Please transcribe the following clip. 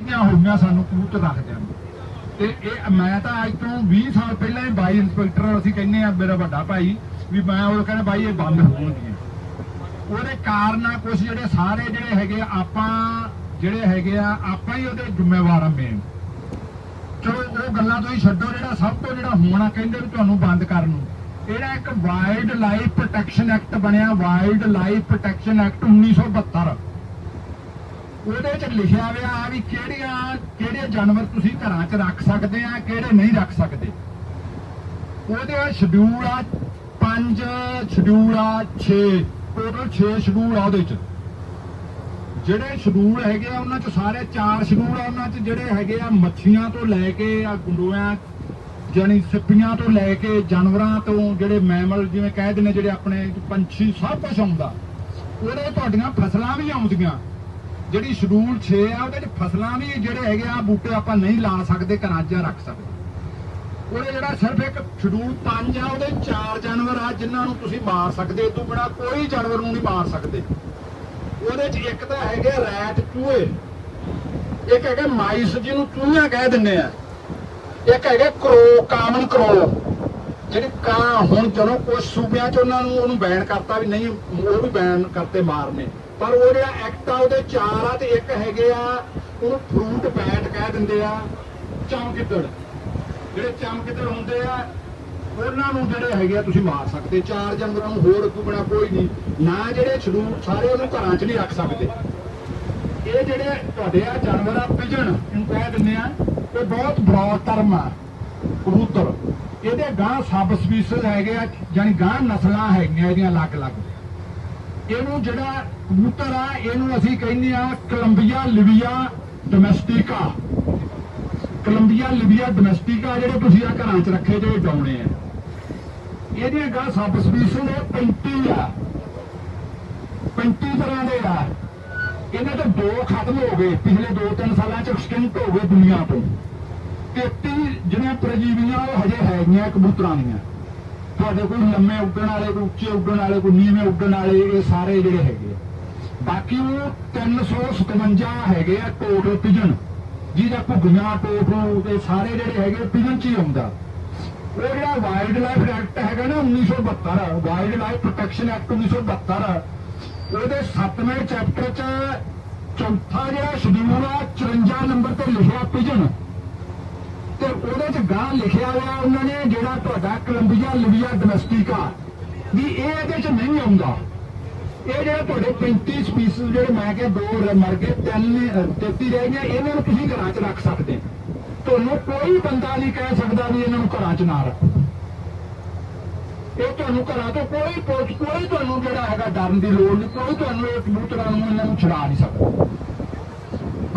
ਦੀਆਂ ਹੋਈਆਂ ਸਾਨੂੰ ਕਬੂਤਰ ਰੱਖਦਿਆਂ ਨੂੰ ਤੇ ਇਹ ਮੈਂ ਤਾਂ ਅੱਜ ਤੋਂ 20 ਸਾਲ ਪਹਿਲਾਂ ਹੀ ਬਾਈ ਇੰਸਪੈਕਟਰ ਅਸੀਂ ਕਹਿੰਦੇ ਆ ਮੇਰਾ ਵੱਡਾ ਭਾਈ ਵੀ ਮੈਂ ਉਹ ਕਹਿੰਦਾ ਬਾਈ ਇਹ ਬੰਦ ਹੋਣਗੀਆਂ ਉਹਦੇ ਕਾਰਨ ਆ ਕੁਝ ਜਿਹੜੇ ਸਾਰੇ ਜਿਹੜੇ ਹੈਗੇ ਆ, ਆਪਾਂ ਜਿਹੜੇ ਹੈਗੇ ਆ ਆਪਾਂ ਹੀ ਉਹਦੇ ਜ਼ਿੰਮੇਵਾਰ ਆ ਮੇਨ ਚਲੋ ਉਹ ਗੱਲਾਂ ਤੁਸੀਂ ਛੱਡੋ ਜਿਹੜਾ ਸਭ ਤੋਂ ਜਿਹੜਾ ਹੋਣਾ ਕਹਿੰਦੇ ਵੀ ਤੁਹਾਨੂੰ ਬੰਦ ਕਰਨ ਨੂੰ। ਇਹਦਾ ਇੱਕ ਵਾਈਲਡ ਲਾਈਫ ਪ੍ਰੋਟੈਕਸ਼ਨ ਐਕਟ ਬਣਿਆ ਵਾਈਲਡ ਲਾਈਫ ਪ੍ਰੋਟੈਕਸ਼ਨ ਐਕਟ 1972 ਉਹਦੇ ਵਿੱਚ ਲਿਖਿਆ ਹੋਇਆ ਆ ਵੀ ਕਿਹੜੀਆਂ, ਕਿਹੜੇ ਜਾਨਵਰ ਤੁਸੀਂ ਘਰਾਂ 'ਚ ਰੱਖ ਸਕਦੇ ਆ, ਕਿਹੜੇ ਨਹੀਂ ਰੱਖ ਸਕਦੇ। ਉਹਦੇ ਸ਼ਡਿਊਲ ਆ ਪੰਜ ਸ਼ਡਿਊਲ ਆ 6 ਟੋਟਲ 6 ਸ਼ਡਿਊਲ ਆ ਉਹਦੇ 'ਚ ਜਿਹੜੇ ਸ਼ਡਿਊਲ ਹੈਗੇ ਆ, ਉਹਨਾਂ 'ਚ ਸਾਰੇ ਚਾਰ ਸ਼ਡਿਊਲ ਆ, ਉਹਨਾਂ 'ਚ ਜਿਹੜੇ ਹੈਗੇ ਆ ਮੱਛੀਆਂ ਤੋਂ ਲੈ ਕੇ ਆ ਗੁੰਡੋਆਂ ਜਾਨੀ ਸਿੱਪੀਆਂ ਤੋਂ ਲੈ ਕੇ ਜਾਨਵਰਾਂ ਤੋਂ ਜਿਹੜੇ ਮੈਮਲ ਜਿਵੇਂ ਕਹਿ ਦਿੰਦੇ ਜਿਹੜੇ ਆਪਣੇ ਪੰਛੀ ਸਭ ਕੁਝ ਆਉਂਦਾ। ਉਹਦੇ ਤੁਹਾਡੀਆਂ ਫਸਲਾਂ ਵੀ ਆਉਂਦੀਆਂ। ਜਿਹੜੀ ਸ਼ਡਿਊਲ 6 ਆ, ਉਹਦੇ ਚ ਫਸਲਾਂ ਵੀ ਜਿਹੜੇ ਹੈਗੇ ਆ, ਬੂਟੇ ਆਪਾਂ ਨਹੀਂ ਲਾ ਸਕਦੇ, ਘਰਾਂ 'ਚ ਜਾਂ ਰੱਖ ਸਕਦੇ। ਉਹਦੇ ਜਿਹੜਾ ਸਿਰਫ ਇੱਕ ਸ਼ਡਿਊਲ 5 ਆ, ਉਹਦੇ ਚਾਰ ਜਾਨਵਰ ਆ, ਜਿਨ੍ਹਾਂ ਨੂੰ ਤੁਸੀਂ ਮਾਰ ਸਕਦੇ ਤੋਂ ਬਿਨਾ ਕੋਈ ਜਾਨਵਰ ਨੂੰ ਨਹੀਂ ਮਾਰ ਸਕਦੇ। ਉਹਦੇ ਚ ਇੱਕ ਤਾਂ ਹੈਗੇ ਰੈਟ ਚੂਹੇ, ਇੱਕ ਹੈਗੇ ਮਾਈਸ, ਜਿਹਨੂੰ ਚੂਹੀਆਂ ਕਹਿ ਦਿੰਦੇ ਆ। ਇੱਕ ਹੈਗੇ ਕਰੋ, ਕਾਮਨ ਕਰੋ। ਜਿਹੜੀ ਕਾਂ ਹੁਣ ਚਲੋ ਕੁਝ ਸੂਬਿਆਂ ਚ ਉਹਨਾਂ ਨੂੰ ਉਹਨੂੰ ਬੈਨ ਕਰਤਾ ਵੀ ਨਹੀਂ, ਉਹ ਵੀ ਬੈਨ ਕਰਤੇ ਮਾਰਨੇ। ਪਰ ਉਹ ਜਿਹੜਾ ਐਕਟ ਆ, ਉਹਦੇ ਚਾਰ ਆ ਤੇ ਇੱਕ ਹੈਗੇ ਆ, ਉਹਨੂੰ ਫਰੂਟ ਪੈਟ ਕਹਿ ਦਿੰਦੇ ਆ, ਚਮਕਿੱਦੜ। ਜਿਹੜੇ ਚਮਕਿੱਦੜ ਹੁੰਦੇ ਆ, ਉਹਨਾਂ ਨੂੰ ਜਿਹੜੇ ਹੈਗੇ ਆ, ਤੁਸੀਂ ਮਾਰ ਸਕਦੇ। ਚਾਰ ਜਾਨਵਰਾਂ ਨੂੰ ਹੋਰ ਅੱਗੋਂ ਕੋਈ ਨਹੀਂ। ਨਾ ਜਿਹੜੇ ਸ਼ਡਿਊਲ ਸਾਰੇ ਉਹਨੂੰ ਘਰਾਂ 'ਚ ਨਹੀਂ ਰੱਖ ਸਕਦੇ। ਇਹ ਜਿਹੜੇ ਤੁਹਾਡੇ ਆ ਜਾਨਵਰ ਆ, ਪਿਜਣ, ਇਹਨੂੰ ਕਹਿ ਦਿੰਦੇ ਆ, ਇਹ ਬਹੁਤ ਬ੍ਰੌਡ ਟਰਮ ਆ, ਕਬੂਤਰ। ਇਹਦੇ ਗਾਂ ਸਬ ਸਪੀਸੀਜ਼ ਹੈਗੇ ਆ ਯਾਨੀ ਗਾਂ ਨਸਲਾਂ ਹੈਗੀਆਂ, ਇਹਦੀਆਂ ਅਲੱਗ-ਅਲੱਗ। ਇਹਨੂੰ ਜਿਹੜਾ ਕਬੂਤਰ ਆ, ਇਹਨੂੰ ਅਸੀਂ ਕਹਿੰਦੇ ਆ Columba, livia, domestica Columba, livia, domestica ਜਿਹੜੇ ਤੁਸੀਂ ਆ ਘਰਾਂ 'ਚ ਰੱਖੇ ਜਿਹੜੇ ਡਾਉਣੇ ਆ। ਇਹਦੀਆਂ ਗਾਂ ਸਬ ਸਪੀਸੀਜ਼ ਇਹ 35 ਆ। 35 ਤਰ੍ਹਾਂ ਦੇ ਆ। ਇਹਨਾਂ ਤੋਂ ਦੋ ਖਤਮ ਹੋ ਗਏ, ਪਿਛਲੇ 2-3 ਸਾਲਾਂ 'ਚ ਐਕਸਟਿੰਕਟ ਹੋ ਗਏ ਦੁਨੀਆ ਤੋਂ। 33 ਜਿਹੜੀਆਂ ਪ੍ਰਜੀਵੀਆਂ, ਉਹ ਹਜੇ ਹੈਗੀਆਂ ਕਬੂਤਰਾਂ ਦੀਆਂ। ਤੁਹਾਡੇ ਕੋਈ ਲੰਮੇ ਉੱਡਣ ਵਾਲੇ, ਕੋਈ ਉੱਚੇ ਉੱਡਣ ਵਾਲੇ, ਕੋਈ ਨੀਵੇਂ ਉੱਡਣ ਵਾਲੇ, ਇਹ ਸਾਰੇ ਜਿਹੜੇ ਹੈਗੇ ਬਾਕੀ ਉਹ 357 ਹੈਗੇ ਆ ਟੋਟਲ ਪਿਜਨ ਜਿਹਦਾ ਘੁੱਗੀਆਂ ਟੋਟੂ ਤੇ ਸਾਰੇ ਜਿਹੜੇ ਹੈਗੇ ਪਿਜਨ ਚ ਹੀ ਆਉਂਦਾ। ਉਹ ਜਿਹੜਾ ਵਾਈਲਡ ਲਾਈਫ ਐਕਟ ਹੈਗਾ ਨਾ 1972 ਵਾਈਲਡ ਲਾਈਫ ਪ੍ਰੋਟੈਕਸ਼ਨ ਐਕਟ 1972 ਉਹਦੇ 7ਵੇਂ ਚੈਪਟਰ ਚ ਚੌਥਾ ਜਿਹੜਾ ਸ਼ਡਿਊਲ ਆ 54 ਨੰਬਰ ਤੇ ਲਿਖਿਆ ਪਿਜਨ ਤੇ ਉਹਦੇ ਚ ਗਾਂ ਲਿਖਿਆ ਹੋਇਆ ਉਹਨਾਂ ਨੇ, ਜਿਹੜਾ ਤੁਹਾਡਾ ਕੋਲੰਬੀਆ ਲਿਬੀਆ ਡੋਮੈਸਟਿਕਾ ਵੀ ਇਹ ਇਹਦੇ ਚ ਨਹੀਂ ਆਉਂਦਾ। ਇਹ ਜਿਹੜੇ ਤੁਹਾਡੇ 35 ਸਪੀਸੀਜ਼ ਜਿਹੜੇ ਮੈਂ ਕਿਹਾ ਦੋ ਮਰ ਗਏ, ਤਿੰਨ 33 ਰਹਿ ਗਏ, ਇਹਨਾਂ ਨੂੰ ਤੁਸੀਂ ਘਰਾਂ 'ਚ ਰੱਖ ਸਕਦੇ। ਤੁਹਾਨੂੰ ਕੋਈ ਬੰਦਾ ਨਹੀਂ ਕਹਿ ਸਕਦਾ ਵੀ ਇਹਨਾਂ ਨੂੰ ਘਰਾਂ 'ਚ ਨਾ ਰੱਖੋ। ਇਹ ਤੁਹਾਨੂੰ ਘਰਾਂ ਤੋਂ ਕੋਈ ਕੋਈ ਤੁਹਾਨੂੰ ਜਿਹੜਾ ਹੈਗਾ ਡਰਨ ਦੀ ਲੋੜ ਨਹੀਂ, ਕੋਈ ਤੁਹਾਨੂੰ ਇਹ ਕਬੂਤਰਾਂ ਨੂੰ ਇਹਨਾਂ ਨੂੰ ਛੁਡਾ ਨਹੀਂ ਸਕਦਾ।